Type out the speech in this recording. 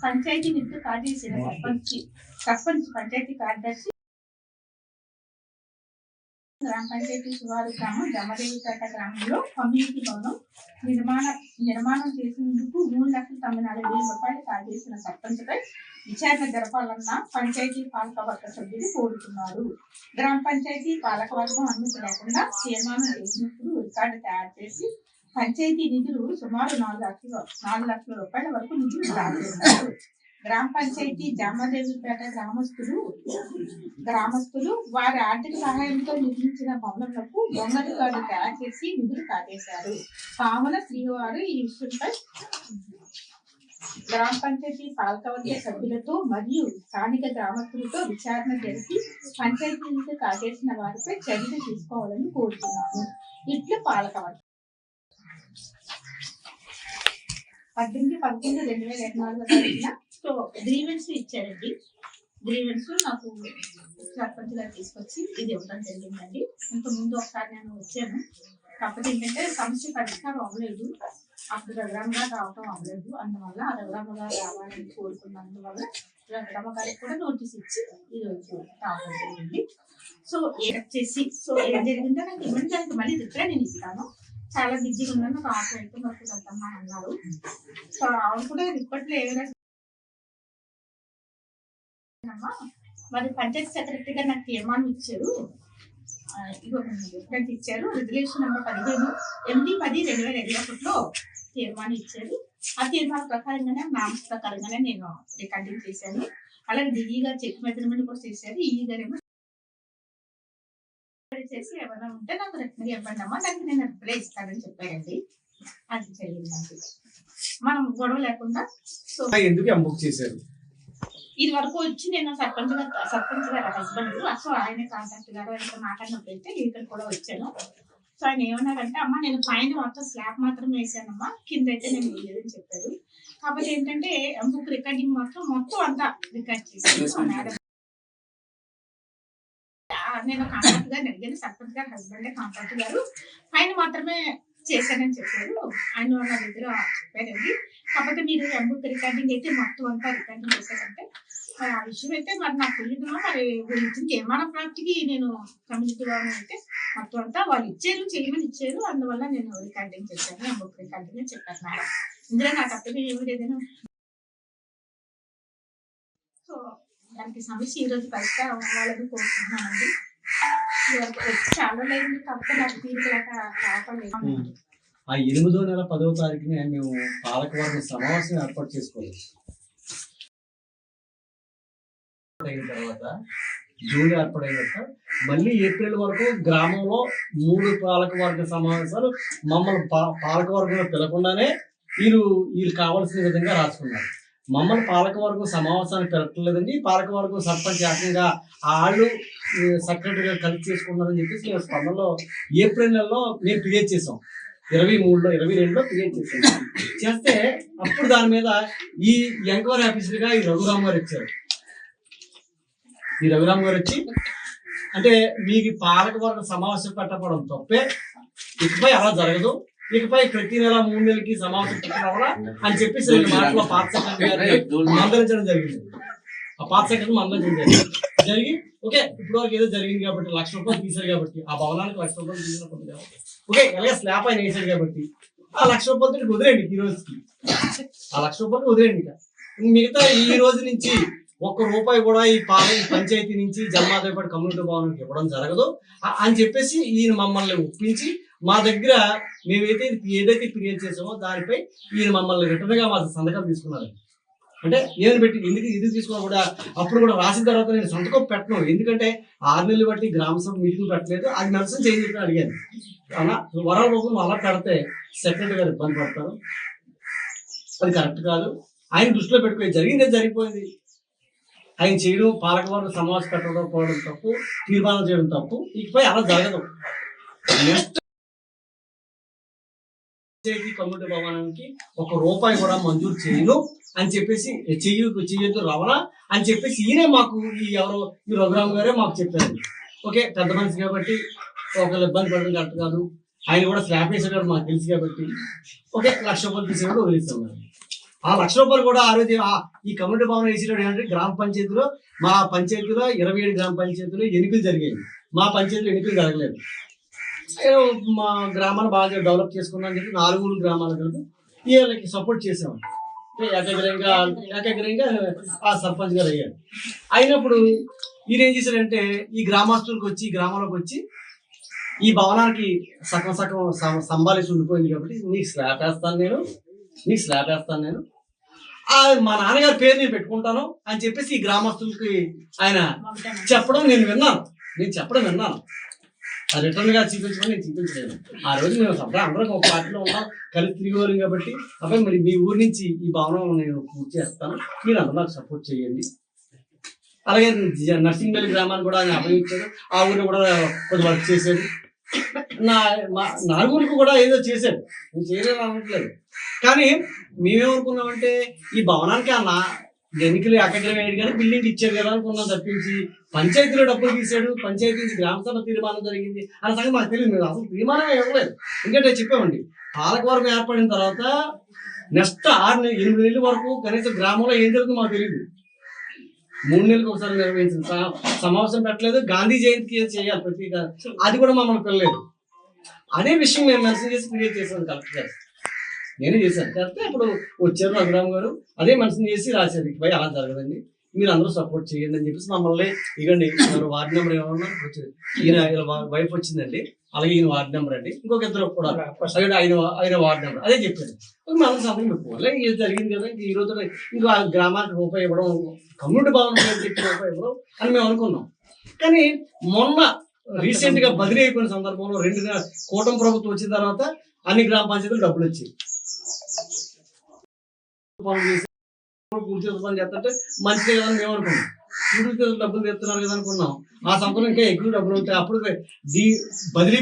పంచాయతీ నిధులు కాజేసిన సర్పంచ్ సర్పంచ్ పంచాయతీ కార్యదర్శి గ్రామ పంచాయతీ శివారు గ్రామం జమదేవిపేట గ్రామంలో కమ్యూనిటీ భవనం నిర్మాణ నిర్మాణం చేసినందుకు మూడు లక్షల తొంభై నాలుగు వేల రూపాయలు కాజేసిన సర్పంచ్పై విచారణ జరపాలన్న పంచాయతీ పాలకవర్గ సభ్యులు కోరుతున్నారు. గ్రామ పంచాయతీ పాలకవర్గం అనుమతి లేకుండా తీర్మానం చేసినప్పుడు రికార్డు తయారు చేసి పంచాయతీ నిధులు సుమారు నాలుగు లక్షల నాలుగు లక్షల రూపాయల వరకు నిధులు రాజేశారు గ్రామ పంచాయతీ జామదేవిపేట గ్రామస్తులు గ్రామస్తులు వారి ఆర్థిక సహాయంతో నిర్మించిన భవనములకు బొమ్మలు రికార్డు తయారు చేసి నిధులు కాజేశారు. కావున శ్రీవారు ఈ విషయంపై గ్రామ పంచాయతీ పాలకవర్గ సభ్యులతో మరియు స్థానిక గ్రామస్తులతో విచారణ జరిపి పంచాయతీ కాజేసిన వారిపై చర్యలు తీసుకోవాలని కోరుతున్నాను ఇట్లు పాలకవర్గం పద్దెనిమిది పదకొండు రెండు వేల ఇరవై నాలుగు తారీఖున. సో గ్రీవెన్స్ ఇచ్చారండి. గ్రీవెన్స్ నాకు సర్పంచ్ గారు తీసుకొచ్చి ఇది ఇవ్వడం జరిగిందండి. ఇంత ముందు ఒకసారి నేను వచ్చాను. కాకపోతే ఏంటంటే సమస్య పరిష్కారం అవ్వలేదు. అప్పుడు రఘురామగా రావటం అవ్వలేదు. అందువల్ల ఆ రఘురామ రావాలని కోరుకున్నందువల్ల రఘురామ గారికి కూడా నోటీస్ ఇచ్చి ఈరోజు రావడం జరిగింది. సో ఏ చేసి సో ఏం జరిగిందో నాకు ఇవ్వండి. దానికి మళ్ళీ రిప్లై నేను ఇస్తాను. చాలా బిజీగా ఉన్నాను. నాకు ఆటో అయితే వరకు వెళ్తామని అన్నారు. సో ఆవిడ కూడా ఇప్పట్లో ఏమైనా అమ్మా, మరి పంచాయతీ సెక్రటరీ గారు నాకు తీర్మానం ఇచ్చారు? ఆ, ఇచ్చారు. రెగ్యులేషన్ నెంబర్ పదిహేను. ఎనిమిది పది రెండు వేల ఇరవై ఒకటిలో తీర్మానం ఇచ్చారు. ఆ తీర్మానం ప్రకారంగానే మ్యామ్స్ ప్రకారంగానే నేను రికార్డింగ్ చేశాను. అలాగే డిఈ గారు చెక్ మెజర్మెంట్ కూడా చేశారు. ఈ గారు ఏమో చేసి ఏమైనా ఉంటే నాకు రిప్లై ఇవ్వండి అమ్మా. దానికి నేను రిప్లై ఇస్తానని చెప్పారండి. అది జరిగిందండి. మనం గొడవ లేకుండా సో ఎందుకు ఎంబుక్ చేశారు? ఇది వరకు వచ్చి నేను సర్పంచ్ గారు సర్పంచ్ గారు హస్బెండ్ సో ఆయన కాంటాక్ట్ గారు ఆయనతో మాట్లాడినప్పుడు అయితే ఇక్కడ కూడా వచ్చాను. సో ఆయన ఏమన్నారంటే అమ్మ నేను పైన మొత్తం స్లాబ్ మాత్రం వేసానమ్మా. కింద అయితే నేను వేయలేదని చెప్పారు. కాకపోతే ఏంటంటే బుక్ రికార్డింగ్ మాత్రం మొత్తం అంతా రికార్డ్ చేశాను నేను కాంటాక్ట్ గారిని అడిగాను సర్పంచ్ గారు హస్బెండ్ కాంటాక్ట్ గారు. ఆయన మాత్రమే చేశానని చెప్పారు. ఆయన నా దగ్గర చెప్పారండి. కాకపోతే మీరు ఎంబుక్ రికార్డింగ్ అయితే మొత్తం అంతా రికార్డింగ్ చేశారంటే మరి ఆ విషయం అయితే మరి నాకు తెలియదు మరి గురించి నిర్మాణ ప్రాప్తికి నేను కమ్యూనిటీలో అంటే అయితే మొత్తం అంతా వాళ్ళు ఇచ్చారు చేయమని ఇచ్చారు. అందువల్ల నేను రికార్డింగ్ చేశాను. ఎంబుక్ రికార్డింగ్ అని చెప్పారు మేడం ఇందులో నాకు అప్పటికి ఏమి లేదని సో దానికి సమస్య ఈ రోజు పరిష్కారం అవ్వాలని కోరుకుంటున్నానండి. ఆ ఎనిమిదో నెల పదవ తారీఖున మేము పాలకవర్గ సమావేశం ఏర్పాటు చేసుకోలేదు అయిన తర్వాత జూన్ ఏర్పాటైన తర్వాత మళ్ళీ ఏప్రిల్ వరకు గ్రామంలో మూడు పాలకవర్గ సమావేశాలు మమ్మల్ని పా- పాలకవర్గంలో పిలకుండానే వీరు వీళ్ళు కావాల్సిన విధంగా రాసుకున్నారు. మమ్మల్ని పాలకవర్గం సమావేశానికి పెరగట్లేదండి పాలకవర్గం సర్పంచ్ ఏకంగా వాళ్ళు సెక్రటరీగా కలిసి చేసుకున్నారని చెప్పేసి మేము స్పందనలో ఏప్రిల్ నెలలో మేము ఫిర్యాదు చేసాం. ఇరవై మూడులో ఇరవై రెండులో ఫిర్యాదు చేసాం. చేస్తే అప్పుడు దాని మీద ఈ ఎంక్వైరీ ఆఫీసర్గా ఈ రఘురామ్ గారు వచ్చారు. ఈ రఘురామ్ గారు వచ్చి అంటే మీకు పాలకవర్గ సమావేశం పెట్టకపోవడం తప్పే. ఇకపై అలా జరగదు. ఇకపై ప్రతి నెల మూడు నెలలకి సమావేశం పెట్టడం వల్ల అని చెప్పేసి రెండు మాటలో పాత సెక్రటరీ గారిని మందలించడం జరిగింది. ఆ పాత సెక్రటరీ మందలించడం జరిగింది. జరిగి ఓకే ఇప్పుడు వరకు ఏదో జరిగింది కాబట్టి లక్ష రూపాయలు తీశారు కాబట్టి ఆ భవనానికి లక్ష రూపాయలు తీసినప్పుడు కాబట్టి ఓకే ఎలాగ స్లాబ్ ఆయన వేసాడు కాబట్టి ఆ లక్ష రూపాయలతో వదిలేండి ఈ రోజుకి. ఆ లక్ష రూపాయలు వదిలేండి ఇక. మిగతా ఈ రోజు నుంచి ఒక్క రూపాయి కూడా ఈ పాల ఈ పంచాయతీ నుంచి జన్మాదేవిపేట కమ్యూనిటీ భవనానికి ఇవ్వడం జరగదు. అని చెప్పేసి ఈయన మమ్మల్ని ఒప్పించి మా దగ్గర మేమైతే ఏదైతే క్రియేట్ చేసామో దానిపై ఈయన మమ్మల్ని రిటర్న్గా మా సంతకం తీసుకున్నారు. అంటే నేను పెట్టి ఎందుకు ఇది తీసుకున్నా కూడా అప్పుడు కూడా రాసిన తర్వాత నేను సంతకం పెట్టను. ఎందుకంటే ఆరు నెలలు బట్టి గ్రామ సభ మీటింగ్ పెట్టలేదు. అది నర్సం చేయని చెప్పి అడిగాను. అలా వరాల రూపం అలా పెడితే సెక్రటరీ గారు ఇబ్బంది పడతారు. అది కరెక్ట్ కాదు. ఆయన దృష్టిలో పెట్టుకుని జరిగిందే జరిగిపోయింది. ఆయన చేయడం పాలకవర్గ సమావేశం పెట్టడం పోవడం తప్పు తీర్మానం చేయడం తప్పు. ఇకపై అలా జరగదు. నెక్స్ట్ పంచాయతీ కమ్యూనిటీ భవనానికి ఒక రూపాయి కూడా మంజూరు చేయను అని చెప్పేసి చెయ్యి చెయ్యొద్దు రవణ అని చెప్పేసి ఈయనే మాకు ఈ ఎవరో ఈ రఘురామ్ గారే మాకు చెప్పారు. ఓకే పెద్ద మనిషి కాబట్టి ఒకళ్ళు ఇబ్బంది పడడం కరెక్ట్ కాదు. ఆయన కూడా స్లాబ్ వేసాడు మాకు తెలుసు కాబట్టి. ఓకే లక్ష రూపాయలు తీసేవాడు వదిలేస్తాం ఆ లక్ష రూపాయలు కూడా ఆ రోజు ఈ కమ్యూనిటీ భవనం వేసేటప్పుడు ఏంటంటే గ్రామ పంచాయతీలో మా పంచాయతీలో ఇరవై ఏడు గ్రామ పంచాయతీలో ఎన్నికలు జరిగాయి. మా పంచాయతీలో ఎన్నికలు జరగలేదు. మా గ్రామాన్ని బాగా డెవలప్ చేసుకున్నాను చెప్పి నాలుగు గ్రామాల కలిపి వీళ్ళకి సపోర్ట్ చేసాము ఏకగ్రంగా ఏకగ్రంగా ఆ సర్పంచ్ గారు అయ్యారు. అయినప్పుడు ఈయన ఏం చేశాడంటే ఈ గ్రామస్తులకు వచ్చి ఈ వచ్చి ఈ భవనానికి సగం సగం సంబాలిసి ఉండిపోయింది కాబట్టి నీకు స్లాబ్ వేస్తాను నేను నీకు స్లాబ్ వేస్తాను నేను. మా నాన్నగారి పేరు నేను పెట్టుకుంటాను అని చెప్పేసి ఈ గ్రామస్తులకి ఆయన చెప్పడం నేను విన్నాను. నేను చెప్పడం విన్నాను. రిటర్న్గా చూపించమని నేను చూపించలేదు ఆ రోజు మేము సభ్యులు అందరం ఒక పార్టీలో ఉన్నాం కలిసి తిరిగేవాళ్ళం కాబట్టి. అబ్బాయి మరి మీ ఊరి నుంచి ఈ భవనం నేను పూర్తి చేస్తాను. మీరు అందరూ నాకు సపోర్ట్ చేయండి. అలాగే నర్సింగ్బెల్లి గ్రామాన్ని కూడా ఆయన ఆ ఊరిని కూడా కొంచెం వర్క్ చేశాడు. నా మా నాలుగురికి కూడా ఏదో చేశాడు. నేను చేయలేదు అనట్లేదు కానీ మేమేమనుకున్నామంటే ఈ భవనానికి నా ఎన్నికలు ఎక్కడికి అయ్యాడు కానీ బిల్డింగ్ ఇచ్చారు కదా అనుకున్నాం తప్పించి. పంచాయతీలో డబ్బులు తీసాడు పంచాయతీ నుంచి గ్రామ సభ తీర్మానం జరిగింది. అన్న సంగతి మాకు తెలియదు. మేము అసలు తీర్మానం ఇవ్వలేదు. ఎందుకంటే చెప్పామండి పాలకవర్గం ఏర్పడిన తర్వాత నెక్స్ట్ ఆరు నెలలు ఎనిమిది నెలల వరకు కనీసం గ్రామంలో ఏం జరుగుతుందో మాకు తెలియదు. మూడు నెలలకు ఒకసారి నిర్వహించింది సమావేశం పెట్టలేదు. గాంధీ జయంతికి చేయాలి ప్రతి అది కూడా మమ్మల్ని పిల్లలేదు అదే విషయం మేము మెన్షన్ చేసి క్రియేట్ చేసాం కలెక్టర్ గారు. నేనే చేశాను. కాకపోతే ఇప్పుడు వచ్చారు రఘురామ్ గారు అదే మెన్షన్ చేసి రాశారు. ఇకపై అలా జరగదండి. మీరు అందరూ సపోర్ట్ చేయండి అని చెప్పేసి మమ్మల్ని ఇగండి వార్డు నెంబర్ ఏమన్నా వచ్చేది ఈయన వైఫ్ వచ్చిందండి. అలాగే ఈయన వార్డు నెంబర్ అండి. ఇంకొక ఇద్దరు కూడా అలాగే ఆయన ఆయన వార్డు నెంబర్. అదే చెప్పారు మనం సంతకం పెట్టుకోవాలి ఇది జరిగింది కదా? ఈ రోజు ఇంకా ఆ గ్రామానికి రూపాయి ఇవ్వడం కమ్యూనిటీ భవనం రూపాయి ఇవ్వడం అని మేము అనుకున్నాం. కానీ మొన్న రీసెంట్గా బదిలీ అయిపోయిన సందర్భంలో రెండు కూటమి ప్రభుత్వం వచ్చిన తర్వాత అన్ని గ్రామ పంచాయతీలు డబ్బులు వచ్చాయి. పనులు చేసి పూర్తి చేసిన పని చేస్తుంటే మంచిదే కదా అని మేము అనుకున్నాం పూర్తి చేసిన డబ్బులు తెస్తున్నారు కదా అనుకున్నాం ఆ సంవత్సరం ఇంకా ఎక్కువ డబ్బులు ఉంటాయి అప్పుడు బదిలీ